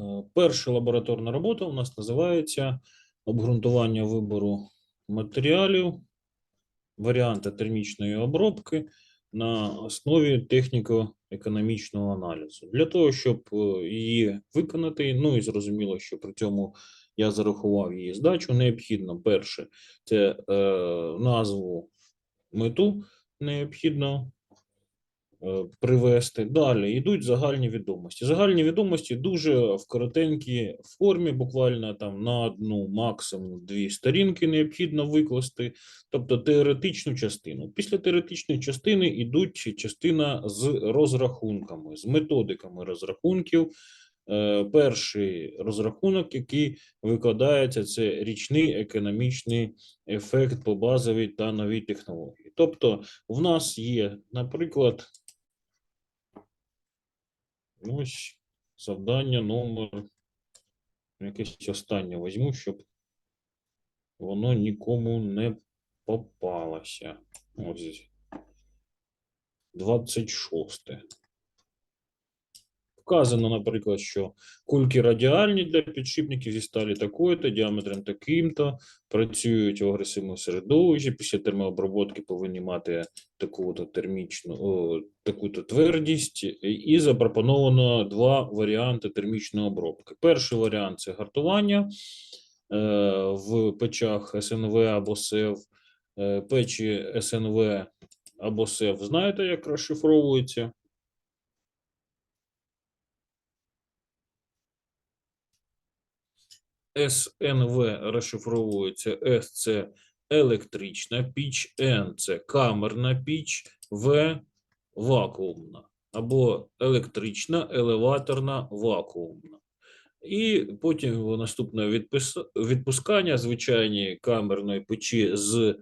Е, Перша лабораторна робота у нас називається обґрунтування вибору матеріалів, варіанти термічної обробки на основі техніко-економічного аналізу. Для того, щоб е, її виконати, ну і зрозуміло, що при цьому я зарахував її здачу, необхідно перше це е, назву мету необхідно привести. Далі йдуть загальні відомості. Загальні відомості дуже в коротенькій формі, буквально там на одну, максимум дві сторінки необхідно викласти, тобто теоретичну частину. Після теоретичної частини йдуть частина з розрахунками, з методиками розрахунків. Е, Перший розрахунок, який викладається, це річний економічний ефект по базовій та новій технології. Тобто, в нас є, наприклад, ось завдання номер якесь останнє візьму, щоб воно нікому не попалося. Ось 26. Вказано, наприклад, що кульки радіальні для підшипників зі сталі такої-то, діаметром таким-то, працюють в агресивному середовищі, після термообробки повинні мати таку-то термічну, таку-то твердість, і запропоновано два варіанти термічної обробки. Перший варіант це гартування е, в печах СНВ або СЕВ. Е, Печі СНВ або СЕВ знаєте, як розшифровується? СНВ розшифровується С це електрична піч, Н це камерна піч, В вакуумна або електрична, елеваторна, вакуумна. І потім наступне відпускання звичайні камерної печі з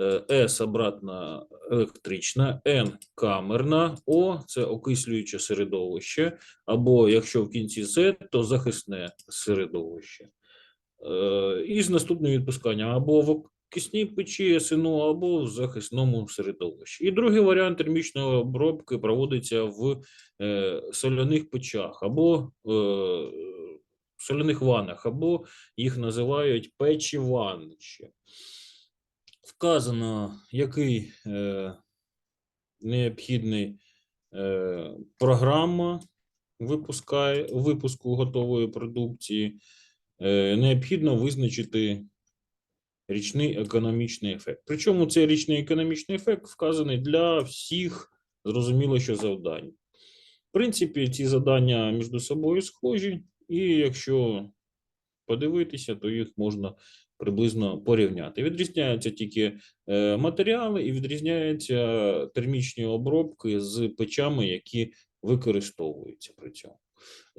е, С обратно електрична, Н камерна, О це окислююче середовище, або якщо в кінці З, то захисне середовище. І з наступним відпусканням або в кисній печі СНО, або в захисному середовищі. І другий варіант термічної обробки проводиться в е, соляних печах або е, соляних ваннах, або їх називають печі ваннища. Вказано, який е, необхідний програма випускає, випуску готової продукції. Е, необхідно визначити річний економічний ефект. Причому цей річний економічний ефект вказаний для всіх, зрозуміло, що завдань. В принципі, ці завдання між собою схожі, і якщо подивитися, то їх можна приблизно порівняти. Відрізняються тільки е, матеріали і відрізняються термічні обробки з печами, які використовуються при цьому.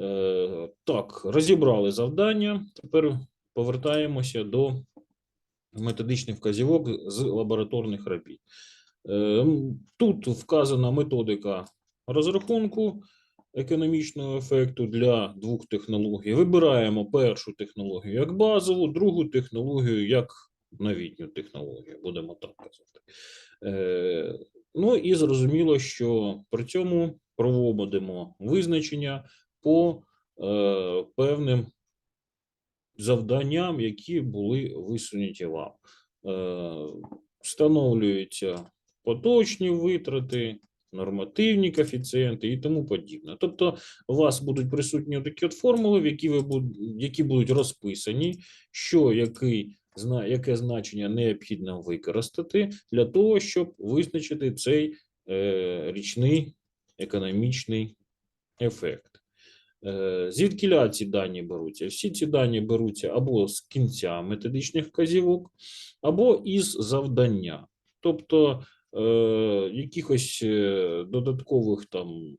Е, так, розібрали завдання. Тепер повертаємося до методичних вказівок з лабораторних робіт. Е, Тут вказана методика розрахунку економічного ефекту для двох технологій. Вибираємо першу технологію як базову, другу технологію як новітню технологію, будемо так казати. Е, Ну і зрозуміло, що при цьому проводимо визначення по е, певним завданням, які були висунуті вам. Е, встановлюються поточні витрати, нормативні коефіцієнти і тому подібне. Тобто, у вас будуть присутні такі от формули, в які, ви буд- які будуть розписані, що який, яке значення необхідно використати для того, щоб визначити цей е, річний економічний ефект. Е, Звідкіля ці дані беруться? Всі ці дані беруться або з кінця методичних вказівок, або із завдання. Тобто е, якихось е, додаткових там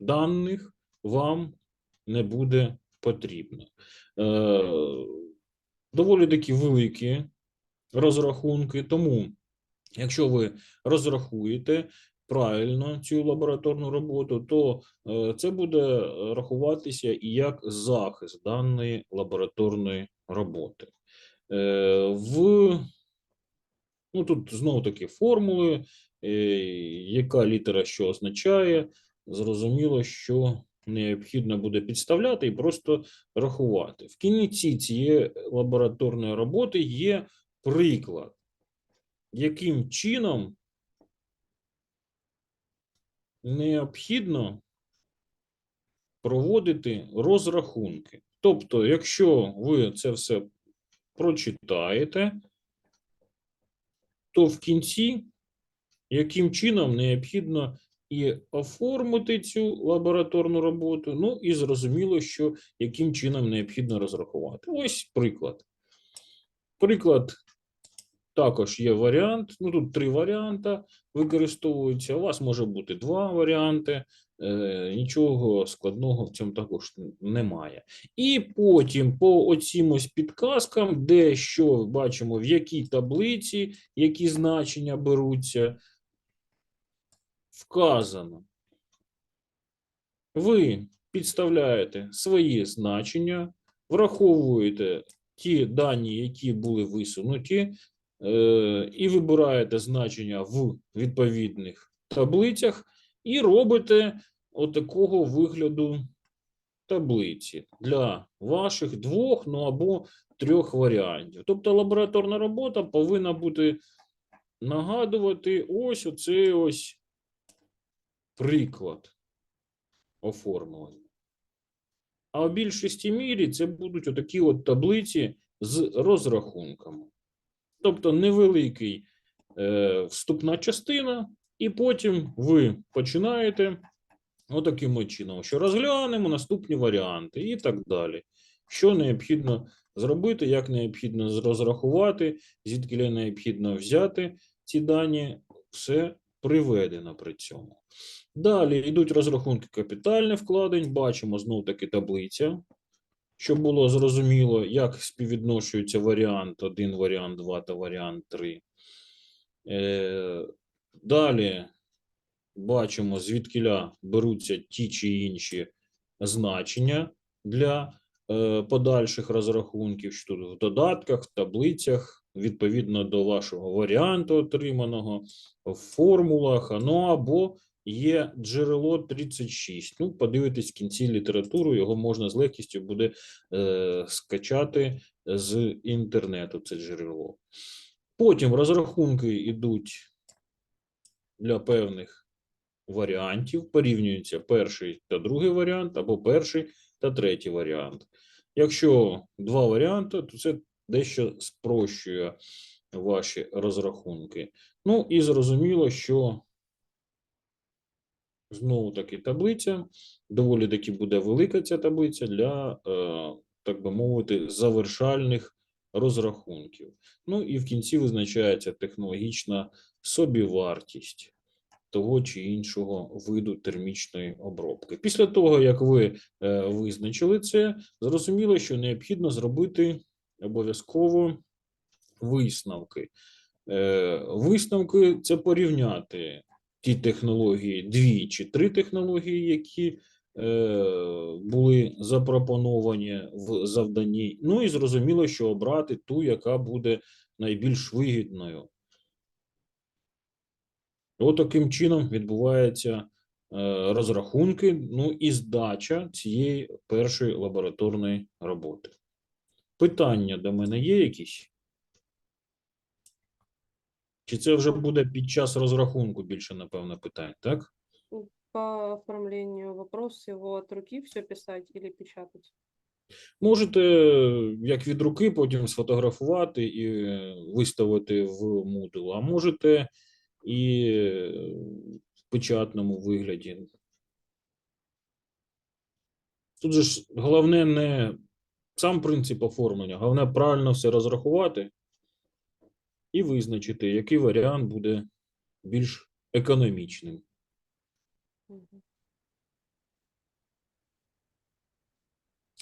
даних вам не буде потрібно. Е, доволі такі великі розрахунки, тому якщо ви розрахуєте правильно цю лабораторну роботу, то е, це буде рахуватися і як захист даної лабораторної роботи. Е, В ну тут знову таки формули, е, яка літера що означає. Зрозуміло, що необхідно буде підставляти і просто рахувати. В кінці цієї лабораторної роботи є приклад, яким чином необхідно проводити розрахунки. Тобто, якщо ви це все прочитаєте, то в кінці, яким чином необхідно і оформити цю лабораторну роботу, ну і зрозуміло, що яким чином необхідно розрахувати. Ось приклад. Приклад також є варіант. Ну тут три варіанти використовуються. У вас може бути два варіанти. Е, нічого складного в цьому також немає. І потім по оцім ось підказкам, де що бачимо, в якій таблиці, які значення беруться, вказано. Ви підставляєте свої значення, враховуєте ті дані, які були висунуті, і вибираєте значення в відповідних таблицях, і робите отакого вигляду таблиці для ваших двох, ну або трьох варіантів. Тобто лабораторна робота повинна бути нагадувати ось оцей ось приклад оформлення. А в більшості мірі це будуть отакі от таблиці з розрахунками. Тобто невеликий е, вступна частина, і потім ви починаєте отаким от чином, що розглянемо наступні варіанти і так далі. Що необхідно зробити, як необхідно розрахувати, звідки необхідно взяти ці дані, все приведено при цьому. Далі йдуть розрахунки капітальних вкладень. Бачимо знов таки таблиця, щоб було зрозуміло, як співвідношується варіант 1, варіант 2 та варіант 3. Е, далі бачимо, звідкиля беруться ті чи інші значення для е, подальших розрахунків, що тут в додатках, в таблицях, відповідно до вашого варіанту отриманого, в формулах, ну або є джерело 36. Ну, подивитись в кінці літературу, його можна з легкістю буде е, скачати з інтернету, це джерело. Потім розрахунки йдуть для певних варіантів, порівнюється перший та другий варіант, або перший та третій варіант. Якщо два варіанти, то це дещо спрощує ваші розрахунки. Ну і зрозуміло, що знову таки таблиця, доволі таки буде велика ця таблиця для, е, так би мовити, завершальних розрахунків. Ну і в кінці визначається технологічна собівартість того чи іншого виду термічної обробки. Після того, як ви е, визначили це, зрозуміло, що необхідно зробити обов'язково висновки. Е, Висновки це порівняти ті технології, дві чи три технології, які е, були запропоновані в завданні. Ну і зрозуміло, що обрати ту, яка буде найбільш вигідною. От таким чином відбуваються е, розрахунки, ну і здача цієї першої лабораторної роботи. Питання до мене є якісь? Чи це вже буде під час розрахунку більше, напевно, питань, так? По оформлению вопрос его от руки все писать или печатать? Можете як від руки потім сфотографувати і виставити в Moodle, а можете і в печатному вигляді. Тут же ж головне не сам принцип оформлення, головне правильно все розрахувати і визначити, який варіант буде більш економічним.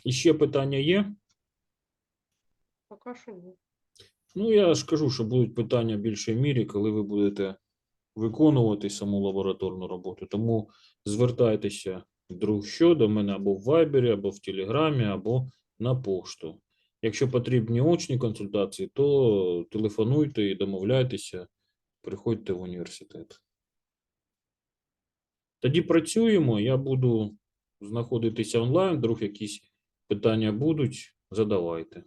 І ще питання є? Пока что нет. Ну, я ж кажу, що будуть питання в більшій мірі, коли ви будете виконувати саму лабораторну роботу. Тому звертайтеся друг що до мене або в Вайбері, або в Телеграмі, або на пошту. Якщо потрібні очні консультації, то телефонуйте і домовляйтеся, приходьте в університет. Тоді працюємо. Я буду знаходитися онлайн, вдруг якісь питання будуть, задавайте.